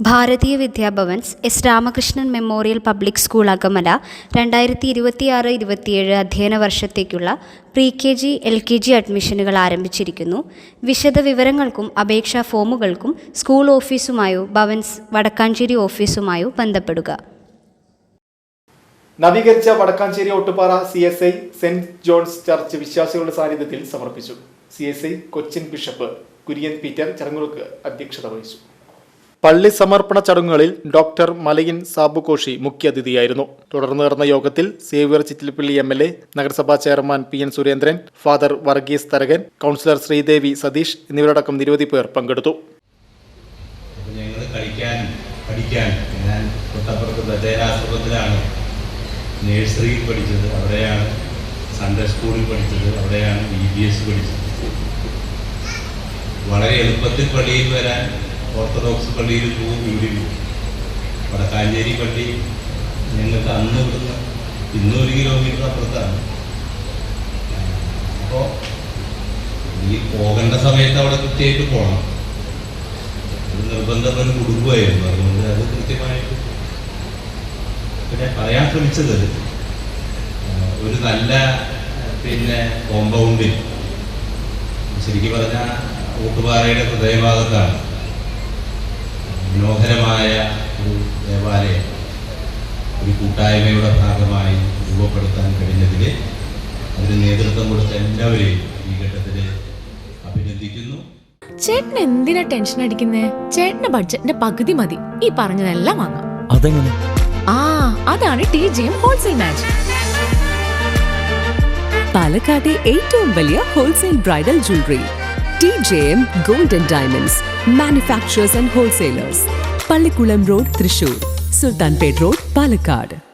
Bharatiya Vidya Bhavans S Ramakrishnan memorial public school Akamala രണ്ടായിരത്തി ഇരുപത്തിയാറ് ഇരുപത്തിയേഴ് അധ്യയന വർഷത്തേക്കുള്ള pre K G L K G അഡ്മിഷനുകൾ ആരംഭിച്ചിരിക്കുന്നു. വിശദ വിവരങ്ങൾക്കും അപേക്ഷാ ഫോമുകൾക്കും സ്കൂൾ ഓഫീസുമായോ ഭവൻസ് വടക്കാഞ്ചേരി ഓഫീസുമായോ ബന്ധപ്പെടുക. നവീകരിച്ച Wadakkanchery Ottupara C S I Saint John's church വിശ്വാസികളുടെ സാന്നിധ്യത്തിൽ സമർപ്പിച്ചു. C S I Cochin bishop Kurian Peter ചടങ്ങുകൾക്ക് അധ്യക്ഷത വഹിച്ചു. പള്ളി സമർപ്പണ ചടങ്ങുകളിൽ ഡോക്ടർ മലയിൻ സാബുകോഷി മുഖ്യാതിഥിയായിരുന്നു. തുടർന്ന് നടന്ന യോഗത്തിൽ Xavier Chittilappally M L A നഗരസഭാ chairman P N Surendran father Varghese Tharakan councillor Sreedevi Satheesh എന്നിവരടക്കം നിരവധി പേർ പങ്കെടുത്തു. നേഴ്സറിയിൽ പഠിച്ചത് അവിടെയാണ് സൺഡേ സ്കൂളിൽ പഠിച്ചത് അവിടെയാണ് ബി ബി എസ് പഠിച്ചത്. വളരെ എളുപ്പത്തിൽ പള്ളിയിൽ വരാൻ ഓർത്തഡോക്സ് പള്ളിയിൽ പോകും ഇവിടെ പോകും വടക്കാഞ്ചേരി പള്ളി ഞങ്ങൾക്ക് അന്ന് ഇവിടുന്ന് ഇന്നൊരു കിലോമീറ്റർ അപ്പുറത്താണ്. അപ്പോൾ ഈ പോകേണ്ട സമയത്ത് അവിടെ കൃത്യമായിട്ട് പോകണം. ഒരു നിർബന്ധം ഒരു കുടുംബമായിരുന്നു. അതുകൊണ്ട് അത് കൃത്യമായിട്ട് പിന്നെ പറയാൻ ശ്രമിച്ചത് ഒരു നല്ല പിന്നെ കോമ്പൗണ്ടിൽ ശരിക്കും പറഞ്ഞാൽ ഊട്ടുപാറയുടെ ഹൃദയഭാഗത്താണ്. മനോഹരമായ ഒരു ദേവാലയം ഒരു കൂട്ടായ്മയുടെ ഭാഗമായി രൂപപ്പെടുത്താൻ കഴിഞ്ഞതിൽ അതിന് നേതൃത്വം കൊടുത്ത എല്ലാവരെയും ഈ ഘട്ടത്തിൽ അഭിനന്ദിക്കുന്നു. ചേട്ടൻ എന്തിനാ ടെൻഷൻ അടിക്കുന്നേ? ചേട്ടന്റെ ബഡ്ജറ്റിന്റെ പകുതി മതി. ഈ പറഞ്ഞതെല്ലാം വാങ്ങാം. അതെങ്ങനെ? ആ അതാണ് T G M wholesale match പാലക്കാട്ടെ ഏറ്റവും വലിയ wholesale bridal jewellery. T J M gold and diamonds manufacturers and wholesalers Pallikkulam road Thrissur Sultanpet road Palakkad.